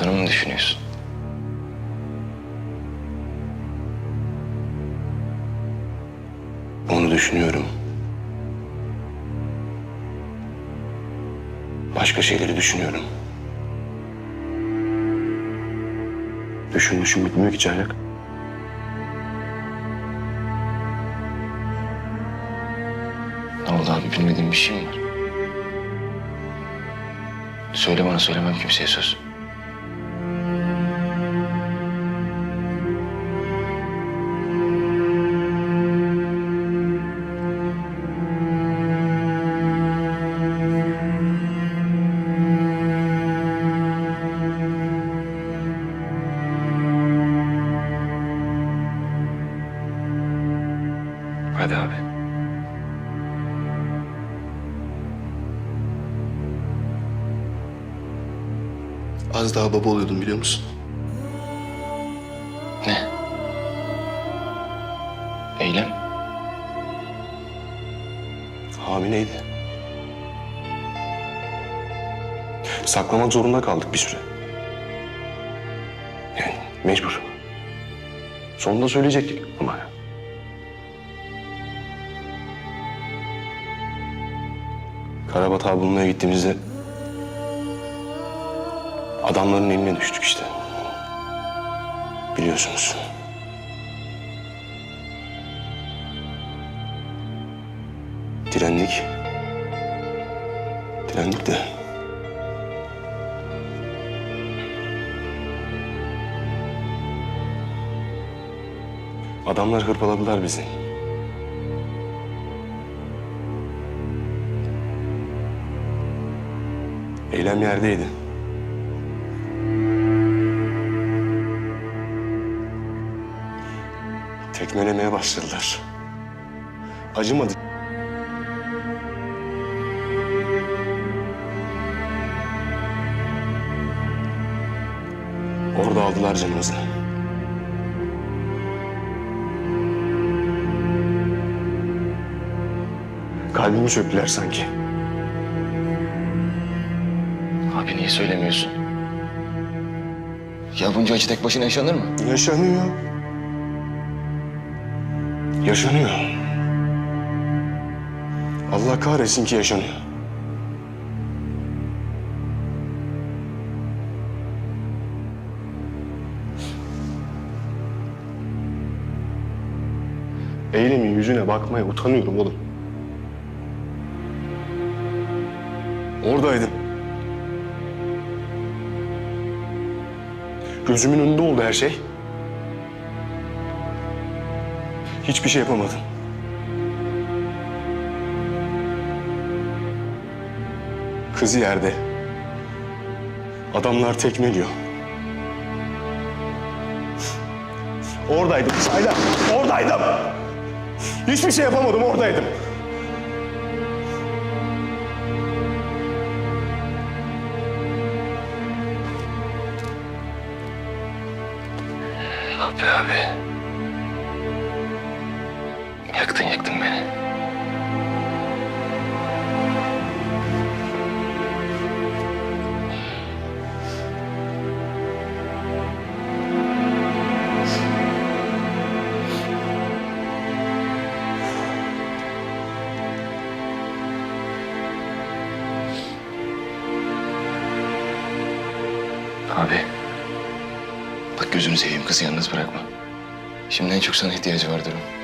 olduğunu mu düşünüyorsun? Onu düşünüyorum. Başka şeyleri düşünüyorum. Düşün düşün bitmiyor ki çaylak. Ne oldu abi bilmediğin bir şey mi var? Söyle bana söylemem kimseye söz. Az daha baba oluyordum biliyor musun? Ne? Eylem? Hamileydi. Saklamak zorunda kaldık bir süre. Yani mecbur. Sonunda söyleyecektik ama. Karabatak'ı bulmaya gittiğimizde adamların eline düştük işte. Biliyorsunuz. Direndik. Direndik de. Adamlar hırpaladılar bizi. Eylem yerdeydi. Tekmelemeye başladılar. Acımadı. Orada aldılar canımızı. Kalbimi çöktüler sanki. Abi niye söylemiyorsun? Ya bunca acı tek başına yaşanır mı? Yaşanıyor. Yaşanıyor. Allah kahretsin ki yaşanıyor. Eylemin yüzüne bakmaya utanıyorum oğlum. Oradaydım. Gözümün önünde oldu her şey. Hiçbir şey yapamadım. Kız yerde. Adamlar tekmeliyor. Oradaydım Sayla. Oradaydım. Hiçbir şey yapamadım oradaydım. Abi abi. Bak gözünü seveyim kızı yalnız bırakma. Şimdi en çok sana ihtiyacı vardır onun.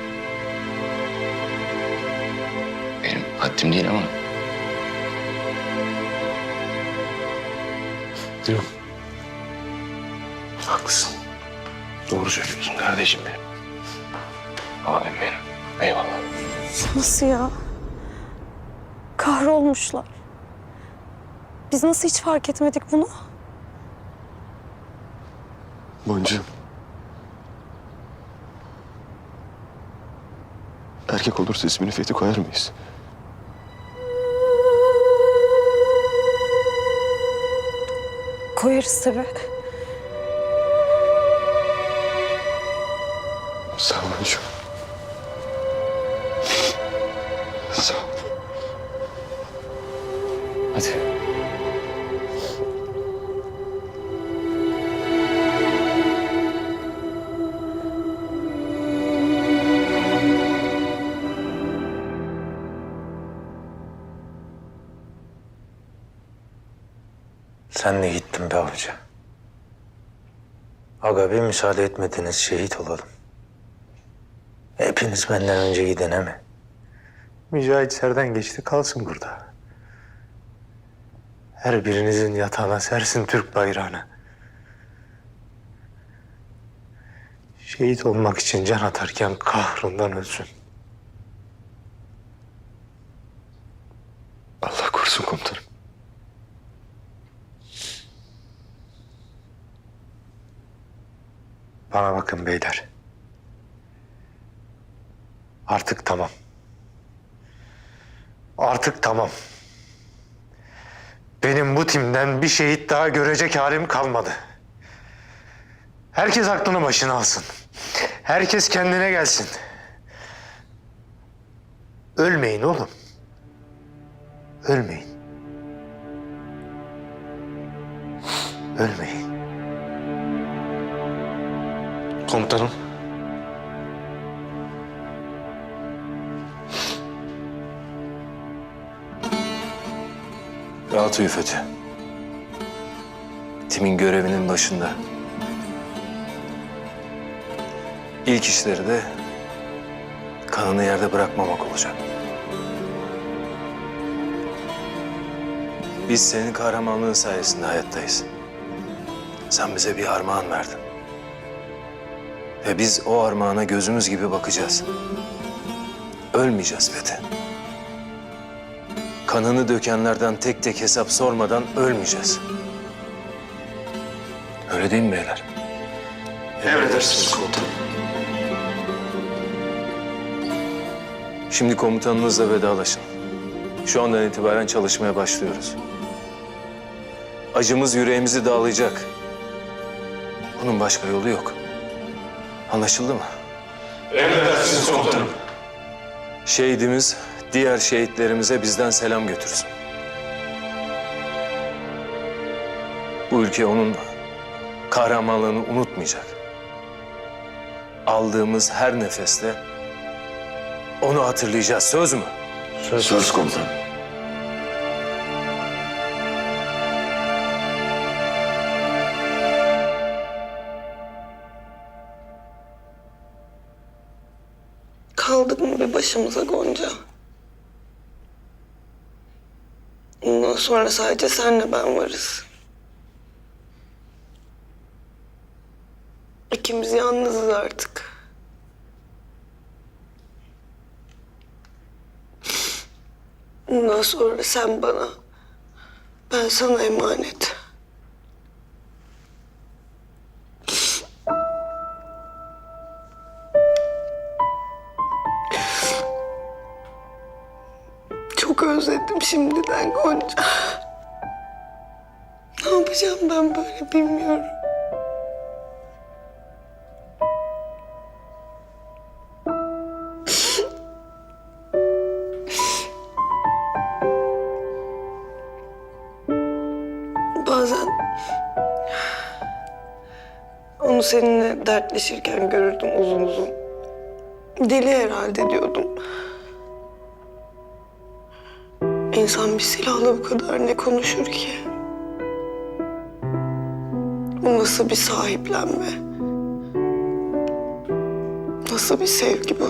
Benim haddim değil ama Yok. Haklısın. Doğru söylüyorsun kardeşim benim. abim benim. Eyvallah. Nasıl ya? Kahrolmuşlar. Biz nasıl hiç fark etmedik bunu? Boncuğum. Erkek olursa ismini Fethi koyar mıyız? Koyarız tabii. Sağ ol Boncuğum. Sağ ol. Hadi. Sen de gittin be avcı. Aga bir müsaade etmediniz şehit olalım. Hepiniz benden önce gidene mi? Mücahit Serden geçti kalsın burada. Her birinizin yatağına sersin Türk bayrağını. Şehit olmak için can atarken kahrından ölsün. Allah korusun komutanım. Bana bakın beyler. Artık tamam. Artık tamam. Benim bu timden bir şehit daha görecek halim kalmadı. Herkes aklını başına alsın. Herkes kendine gelsin. Ölmeyin oğlum. Ölmeyin. Ölmeyin. Komutanım. Rahat uyu Fethi. Timin görevinin başında. İlk işleri de kanını yerde bırakmamak olacak. Biz senin kahramanlığın sayesinde hayattayız. Sen bize bir armağan verdin. Ve biz o armağana gözümüz gibi bakacağız. Ölmeyeceğiz Fethi. Kanını dökenlerden tek tek hesap sormadan ölmeyeceğiz. Öyle değil mi beyler? Emredersiniz komutanım. Şimdi komutanınızla vedalaşın. Şu andan itibaren çalışmaya başlıyoruz. Acımız yüreğimizi dağlayacak. Bunun başka yolu yok. Anlaşıldı mı? Emredersiniz komutanım. Şehidimiz diğer şehitlerimize bizden selam götürsün. Bu ülke onun kahramanlığını unutmayacak. Aldığımız her nefeste onu hatırlayacağız. Söz mü? Söz komutanım. Başımıza Gonca? Bundan sonra sadece senle ben varız. İkimiz yalnızız artık. Bundan sonra sen bana, ben sana emanet. Çok özledim şimdiden Gonca. Ne yapacağım ben böyle bilmiyorum. Bazen onu seninle dertleşirken görürdüm uzun uzun. Deli herhalde diyordum. İnsan bir silahla bu kadar ne konuşur ki? Bu nasıl bir sahiplenme? Nasıl bir sevgi bu?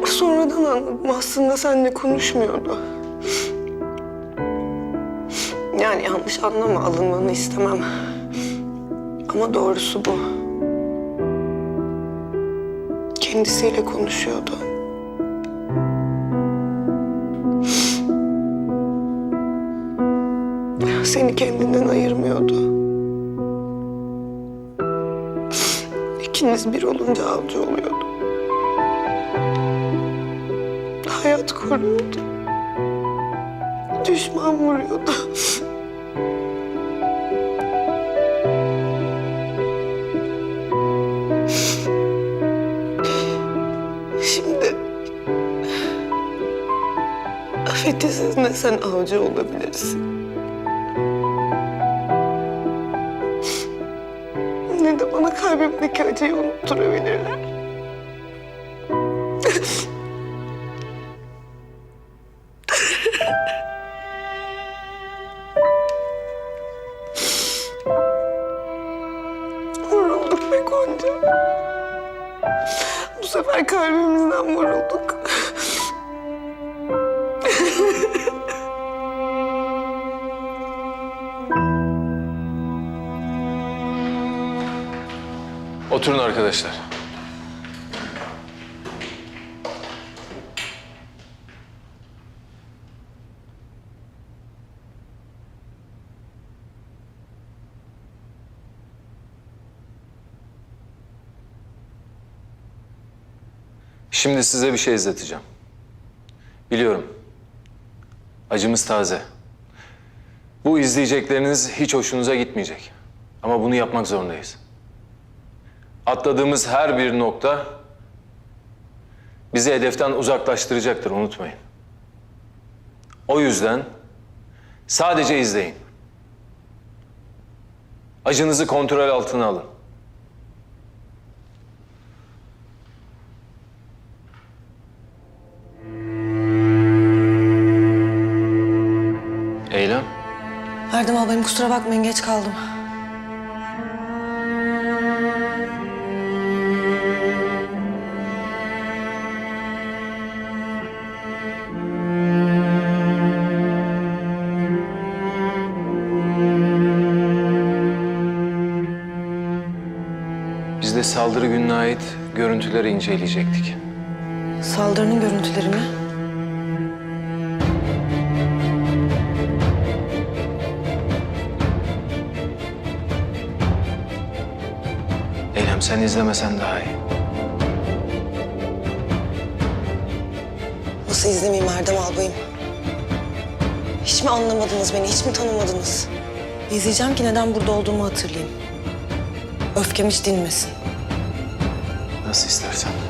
Sonradan anladım aslında seninle konuşmuyordu. Yani yanlış anlama alınmanı istemem. Ama doğrusu bu. Kendisiyle konuşuyordu. Seni kendinden ayırmıyordu. İkiniz bir olunca avcı oluyordu. Hayat koruyordu. Düşman vuruyordu. Ne sen avcı olabilirsin. Ne de bana kalbimdeki acıyı unutturabilirler. Arkadaşlar. Şimdi size bir şey izleteceğim. Biliyorum. Acımız taze. Bu izleyecekleriniz hiç hoşunuza gitmeyecek. Ama bunu yapmak zorundayız. Atladığımız her bir nokta bizi hedeften uzaklaştıracaktır unutmayın. O yüzden sadece izleyin. Acınızı kontrol altına alın. Eylem. Erdem abayım kusura bakmayın geç kaldım. Saldırı gününe ait görüntüleri inceleyecektik. Saldırının görüntüleri mi? Eylem sen izlemesen daha iyi. Nasıl izlemeyeyim Erdem albayım? Hiç mi anlamadınız beni, hiç mi tanımadınız? İzleyeceğim ki neden burada olduğumu hatırlayayım. Öfkem hiç dinmesin. Nasıl istersen.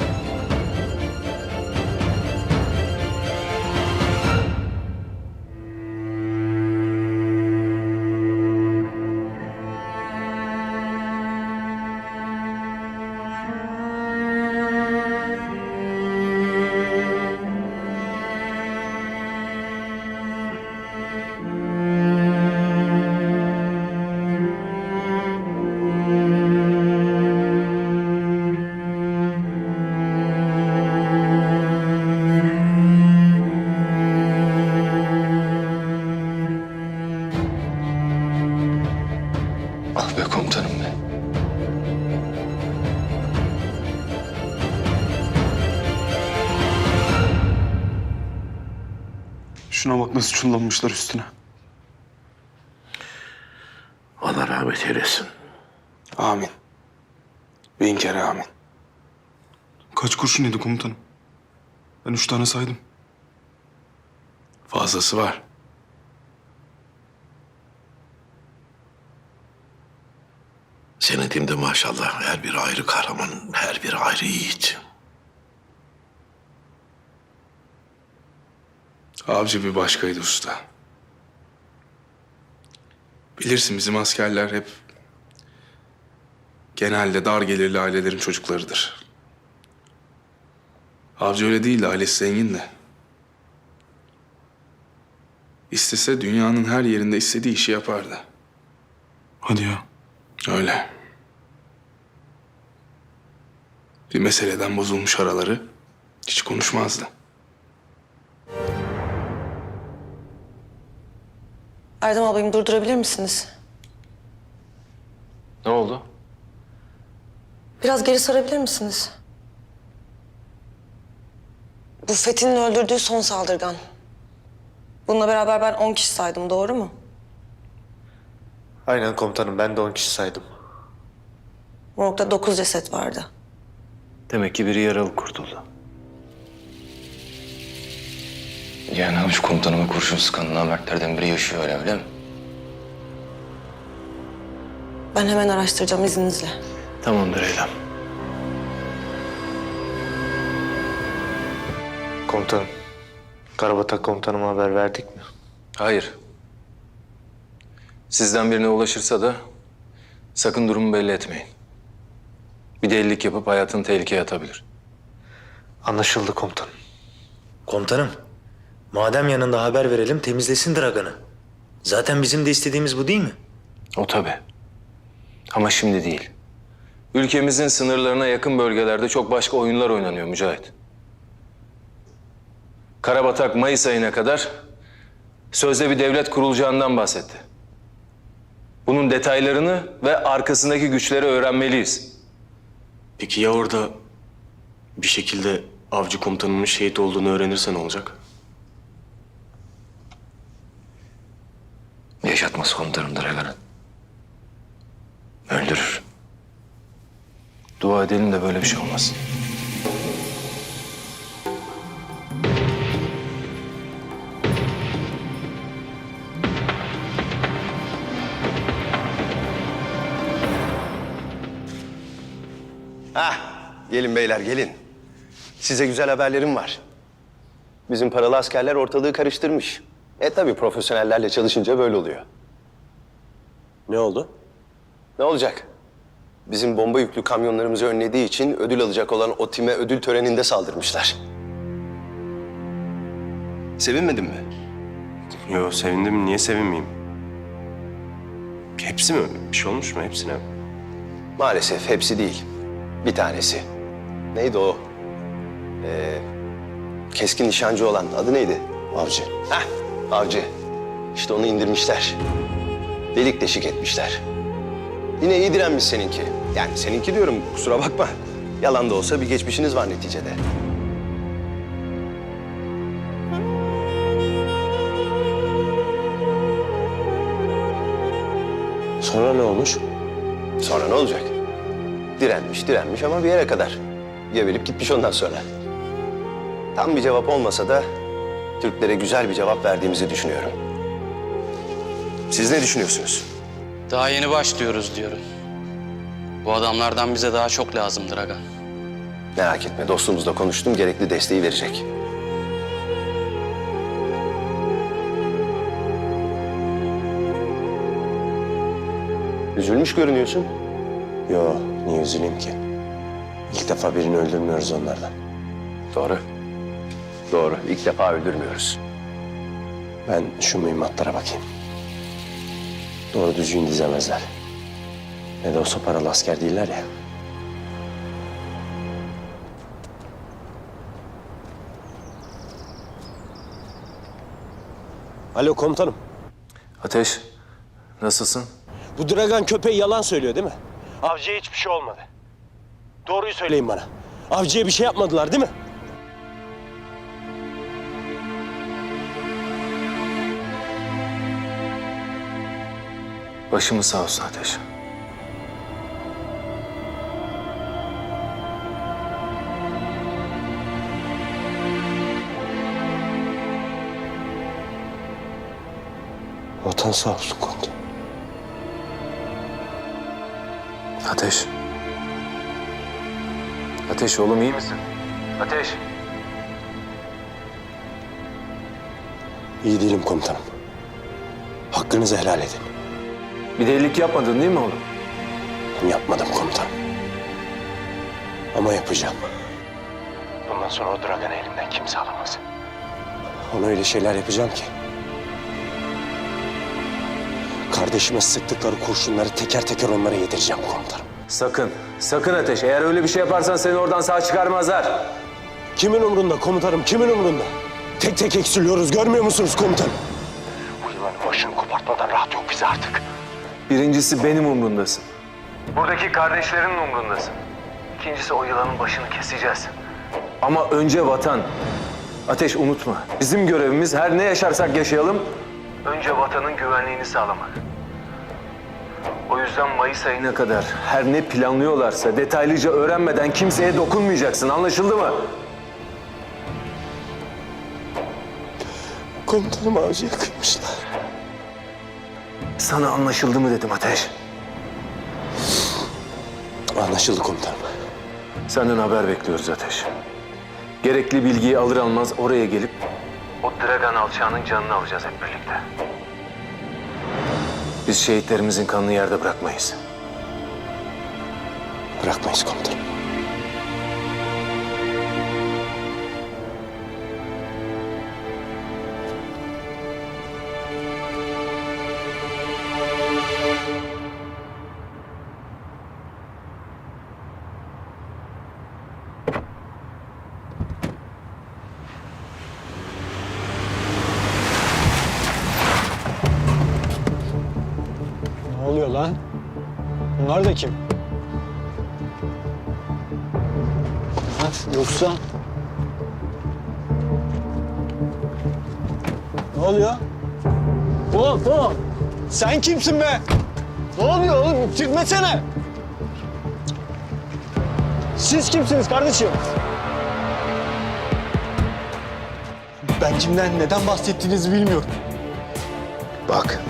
Nasıl çullanmışlar üstüne. Allah rahmet eylesin. Amin. Bin kere amin. Kaç kurşun yedi komutanım? Ben üç tane saydım. Fazlası var. Senin timde maşallah her bir ayrı kahraman, her bir ayrı yiğit. Avcı bir başkaydı usta. Bilirsin bizim askerler hep genelde dar gelirli ailelerin çocuklarıdır. Avcı öyle değil, ailesi zengin de. İstese dünyanın her yerinde istediği işi yapardı. Hadi ya. Öyle. Bir meseleden bozulmuş araları hiç konuşmazdı. Erdem abayım durdurabilir misiniz? Ne oldu? Biraz geri sarabilir misiniz? Bu Fethi'nin öldürdüğü son saldırgan. Bununla beraber ben 10 kişi saydım, doğru mu? Aynen komutanım ben de 10 kişi saydım. Morgda 9 ceset vardı. Demek ki biri yaralı kurtuldu. Yani şu komutanıma kurşun sıkan namertlerden biri yaşıyor öyle öyle mi? Ben hemen araştıracağım izninizle. Tamamdır Eylem. Komutanım. Karabatak komutanıma haber verdik mi? Hayır. Sizden birine ulaşırsa da sakın durumu belli etmeyin. Bir delilik yapıp hayatını tehlikeye atabilir. Anlaşıldı komutanım. Komutanım. Madem yanında haber verelim temizlesin Dragan'ı. Zaten bizim de istediğimiz bu değil mi? O tabii. Ama şimdi değil. Ülkemizin sınırlarına yakın bölgelerde çok başka oyunlar oynanıyor Mücahit. Karabatak Mayıs ayına kadar sözde bir devlet kurulacağından bahsetti. Bunun detaylarını ve arkasındaki güçleri öğrenmeliyiz. Peki ya orada bir şekilde avcı komutanının şehit olduğunu öğrenirse ne olacak? Yaşatmaz komutanım Dragan'ın. Öldürür. Dua edelim de böyle bir şey olmasın. Hah, gelin beyler gelin. Size güzel haberlerim var. Bizim paralı askerler ortalığı karıştırmış. E tabii profesyonellerle çalışınca böyle oluyor. Ne oldu? Ne olacak? Bizim bomba yüklü kamyonlarımızı önlediği için ödül alacak olan o time ödül töreninde saldırmışlar. Sevinmedin mi? Yo sevindim. Niye sevinmeyeyim? Hepsi mi? Bir şey olmuş mu hepsine? Maalesef hepsi değil. Bir tanesi. Neydi o? Ee, keskin nişancı olan adı neydi? Avcı. Heh, avcı. İşte onu indirmişler. Delik deşik etmişler. Yine iyi direnmiş seninki. Yani seninki diyorum kusura bakma. Yalan da olsa bir geçmişiniz var neticede. Sonra ne olmuş? Sonra ne olacak? Direnmiş, direnmiş ama bir yere kadar. Geberip gitmiş ondan sonra. Tam bir cevap olmasa da Türklere güzel bir cevap verdiğimizi düşünüyorum. Siz ne düşünüyorsunuz? Daha yeni başlıyoruz diyorum. Bu adamlardan bize daha çok lazımdır aga. Merak etme dostumuzla konuştum gerekli desteği verecek. Üzülmüş görünüyorsun. Yo, niye üzüleyim ki? İlk defa birini öldürmüyoruz onlardan. Doğru. Doğru. İlk defa öldürmüyoruz. Ben şu mühimmatlara bakayım. Doğru düzgün dizemezler. Ne de olsa paralı asker değiller ya. Alo komutanım. Ateş, nasılsın? Bu Dragan köpeği yalan söylüyor değil mi? Avcıya hiçbir şey olmadı. Doğruyu söyleyin bana. Avcıya bir şey yapmadılar değil mi? Başımız sağ olsun Ateş. Vatan sağ olsun komutanım. Ateş. Ateş oğlum iyi misin? Ateş. İyi değilim komutanım. Hakkınızı helal edin. Bir delilik yapmadın değil mi oğlum? Yapmadım komutanım. Ama yapacağım. Bundan sonra o Dragan'ı elimden kimse alamaz. Ona öyle şeyler yapacağım ki. Kardeşime sıktıkları kurşunları teker teker onlara yedireceğim komutanım. Sakın, sakın Ateş. Eğer öyle bir şey yaparsan seni oradan sağ çıkarmazlar. Kimin umrunda komutanım, kimin umrunda? Tek tek eksiliyoruz, görmüyor musunuz komutanım? Bu yılanın başını kopartmadan rahat yok bize artık. Birincisi benim umrundasın. Buradaki kardeşlerinin umrundasın. İkincisi o yılanın başını keseceğiz. Ama önce vatan. Ateş unutma. Bizim görevimiz her ne yaşarsak yaşayalım Önce vatanın güvenliğini sağlamak. O yüzden Mayıs ayına kadar her ne planlıyorlarsa detaylıca öğrenmeden kimseye dokunmayacaksın. Anlaşıldı mı? Komutanım avcıya kıymışlar. Sana anlaşıldı mı dedim Ateş. Anlaşıldı komutanım. Senden haber bekliyoruz Ateş. Gerekli bilgiyi alır almaz oraya gelip o Dragan alçağının canını alacağız hep birlikte. biz şehitlerimizin kanını yerde bırakmayız. Bırakmayız komutanım. Yoksa... Ne oluyor? Hop hop! Sen kimsin be? Ne oluyor oğlum? Çıkmasana! Siz kimsiniz kardeşim? Ben kimden, neden bahsettiğinizi bilmiyorum. Bak,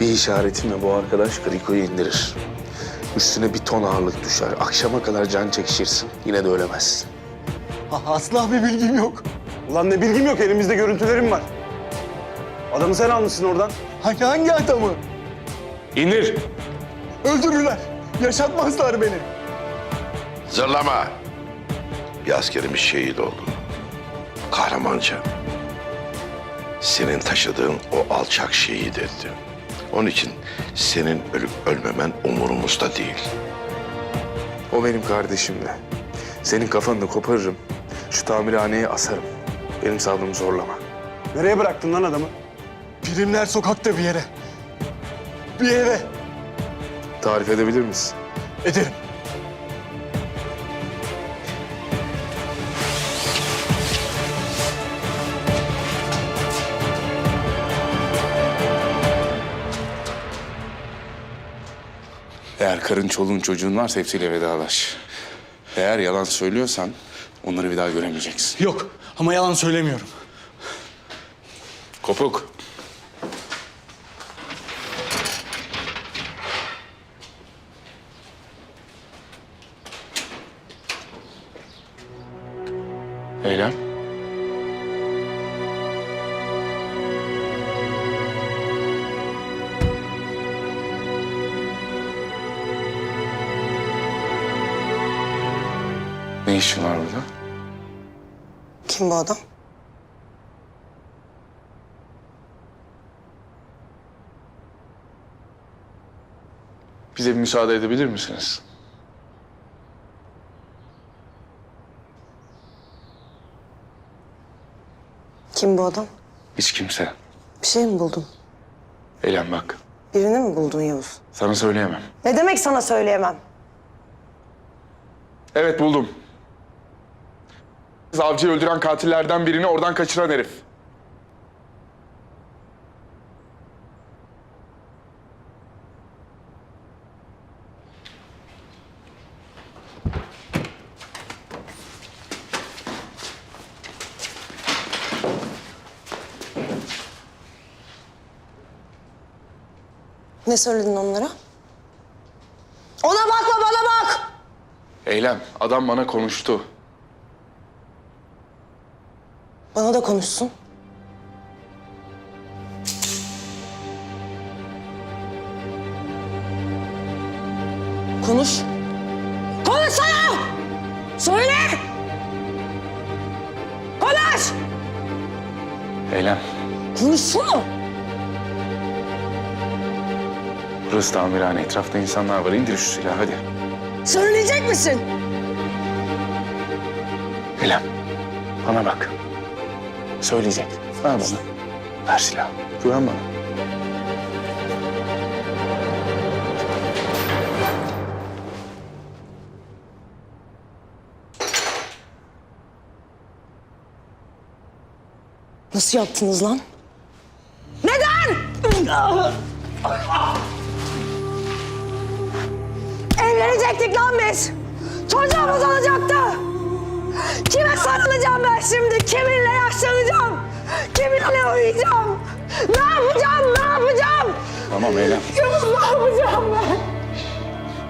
bir işaretimle bu arkadaş Griko'yu indirir. Üstüne bir ton ağırlık düşer. Akşama kadar can çekişirsin. Yine de ölemezsin. Asla bir bilgim yok. Ulan ne bilgim yok, elimizde görüntülerim var. Adamı sen almışsın oradan. Hangi, hangi adamı? İndir! Öldürürler. Yaşatmazlar beni. Zırlama. Bir askerimiz şehit oldu. Kahramanca. Senin taşıdığın o alçak şehit etti. Onun için senin ölüp ölmemen umurumuzda değil. O benim kardeşimle. Senin kafanı da koparırım. Şu tamirhaneye asarım. Benim sabrımı zorlama. Nereye bıraktın lan adamı? Birimler sokakta bir yere. Bir eve. Tarif edebilir misin? Ederim. Eğer karın, çoluğun, çocuğun varsa hepsiyle vedalaş. Eğer yalan söylüyorsan onları bir daha göremeyeceksin. Yok ama yalan söylemiyorum. Kopuk. Eylem. Kim bu adam? Bize bir müsaade edebilir misiniz? Kim bu adam? Hiç kimse. Bir şey mi buldun? Eylem bak. Birini mi buldun Yavuz? Sana söyleyemem. Ne demek sana söyleyemem? Evet buldum. Avcıyı öldüren katillerden birini oradan kaçıran herif. Ne söyledin onlara? Ona bakma bana bak! Eylem, adam bana konuştu. Bana da konuşsun. Konuş. Konuşsana! Söyle! Konuş! Eylem, Konuşsana! burası tamirhane. Etrafta insanlar var. İndir şu silahı hadi. Söyleyecek misin? Eylem, bana bak. Söyleyecek. Ver bana. Ver silahı. Güven bana. Nasıl yaptınız lan? Neden? Evlenecektik lan biz. Çocuğumuz olacaktı. Kime sarılacağım ben şimdi? Kiminle yaşlanacağım? Kiminle uyuyacağım? Ne yapacağım? Ne yapacağım? Tamam Eylem. Yavuz ne yapacağım ben?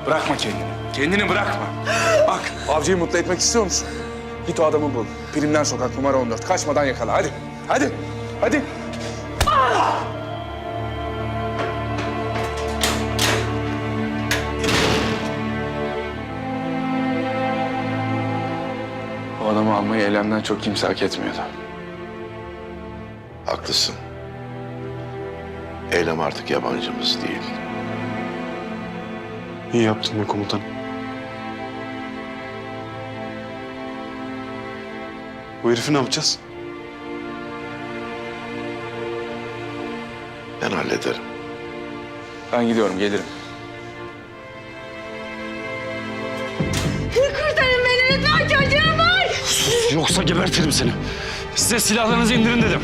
Bırakma kendini. Kendini bırakma. Bak, avcıyı mutlu etmek istiyor musun? Git o adamı bul. Primler Sokak numara 14. Kaçmadan yakala. Hadi. Hadi. Hadi. Almayı eylemden çok kimse hak etmiyordu. Haklısın. Eylem artık yabancımız değil. İyi yaptın be komutanım. Bu herifi ne yapacağız? Ben hallederim. Ben gidiyorum, gelirim. Yoksa gebertirim seni. Size silahlarınızı indirin dedim.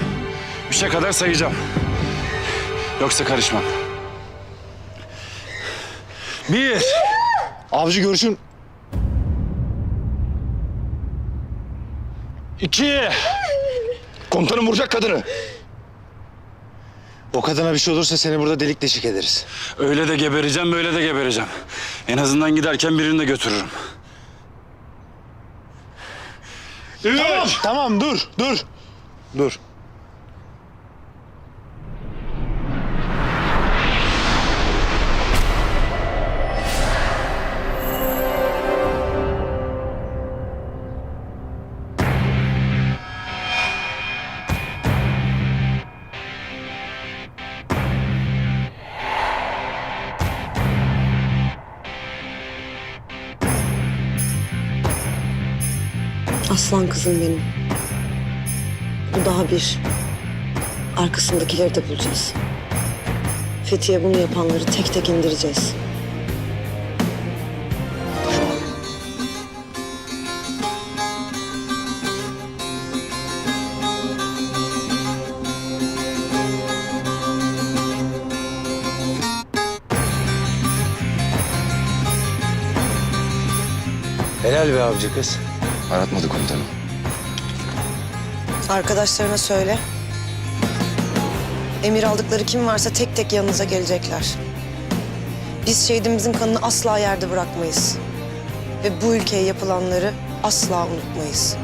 Üçe kadar sayacağım. Yoksa karışmam. Bir. Avcı görüşün. İki. Komutanım vuracak kadını. O kadına bir şey olursa seni burada delik deşik ederiz. Öyle de gebereceğim, böyle de gebereceğim. En azından giderken birini de götürürüm. Tamam, tamam dur, dur. Dur. Aslan kızım benim. Bu daha bir. Arkasındakileri de bulacağız. Fethiye bunu yapanları tek tek indireceğiz. Helal be avcı kız. Aratmadı komutanım. Arkadaşlarına söyle. Emir aldıkları kim varsa tek tek yanınıza gelecekler. Biz şehidimizin kanını asla yerde bırakmayız. Ve bu ülkeye yapılanları asla unutmayız.